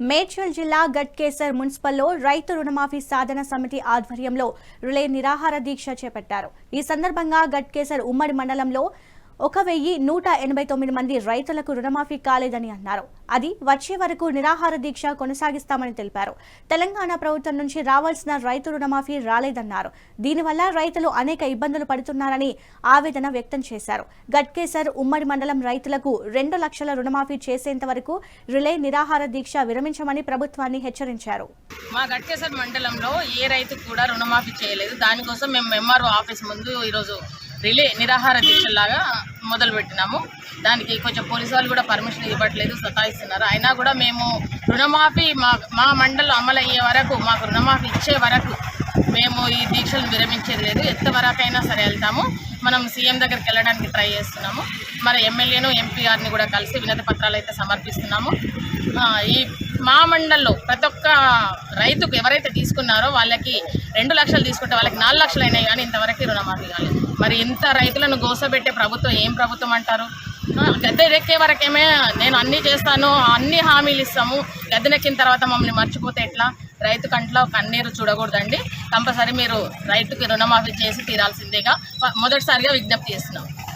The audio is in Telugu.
మేడ్చల్ జిల్లా గట్కేసర్ మున్సిపల్లో రైతు రుణమాఫీ సాధన సమితి ఆధ్వర్యంలో రిలే నిరాహార దీక్ష చేపట్టారు. ఈ సందర్భంగా గట్కేసర్ ఉమ్మడి మండలంలో ఒక వెయ్యి నూట ఎనభై తొమ్మిది మంది రైతులకు రుణమాఫీ కాలేదని అన్నారు. అది వచ్చే వరకు నిరాహార దీక్ష కొనసాగిస్తామని తెలిపారు. తెలంగాణ ప్రభుత్వం నుంచి రావాల్సిన రైతు రుణమాఫీ రాలేదన్నారు. దీనివల్ల రైతులు అనేక ఇబ్బందులు పడుతున్నారని ఆవేదన వ్యక్తం చేశారు. గట్కేసర్ ఉమ్మడి మండలం రైతులకు రెండు లక్షల రుణమాఫీ చేసేంత వరకు రిలే నిరాహార దీక్ష విరమించమని ప్రభుత్వాన్ని హెచ్చరించారు. మా గట్కేసర్ మండలంలో ఏ రైతు కూడా రుణమాఫీ చేయలేదు. దానికోసం మేము ఎంఆర్ఓ ఆఫీస్ ముందు ఈరోజు రిలే నిరాహార దీక్షలాగా మొదలు పెట్టినాము దానికి కొంచెం పోలీసు వాళ్ళు కూడా పర్మిషన్ ఇవ్వట్లేదు సతాయిస్తున్నారు. అయినా కూడా మేము రుణమాఫీ మా మా మండలం అమలయ్యే వరకు మాకు రుణమాఫీ ఇచ్చే వరకు మేము ఈ దీక్షలు విరమించేది లేదు. ఎంతవరకైనా సరే వెళ్తాము. మనం సీఎం దగ్గరికి వెళ్ళడానికి ట్రై చేస్తున్నాము. మరి ఎమ్మెల్యేను ఎంపీఆర్ని కూడా కలిసి వినతి పత్రాలు అయితే సమర్పిస్తున్నాము. ఈ మా మండల్లో ప్రతి ఒక్క రైతుకు ఎవరైతే తీసుకున్నారో వాళ్ళకి రెండు లక్షలు తీసుకుంటే వాళ్ళకి నాలుగు లక్షలు అయినాయి కానీ ఇంతవరకు రుణమాఫీ కాలేదు. మరి ఇంత రైతులను గోసబెట్టే ప్రభుత్వం ఏం ప్రభుత్వం అంటారు? ఆ, గద్దెనెక్కే వరకేమే నేను అన్నీ చేస్తాను అన్ని హామీలు ఇస్తాము. గద్దెనెక్కిన తర్వాత మమ్మల్ని మర్చిపోతే ఎట్లా? రైతు కంట్లో కన్నీరు చూడకూడదండి. కంపల్సరీ మీరు రైతుకి రుణమాఫీ చేసి తీరాల్సిందేగా. మొదటిసారిగా విజ్ఞప్తి చేస్తున్నాం.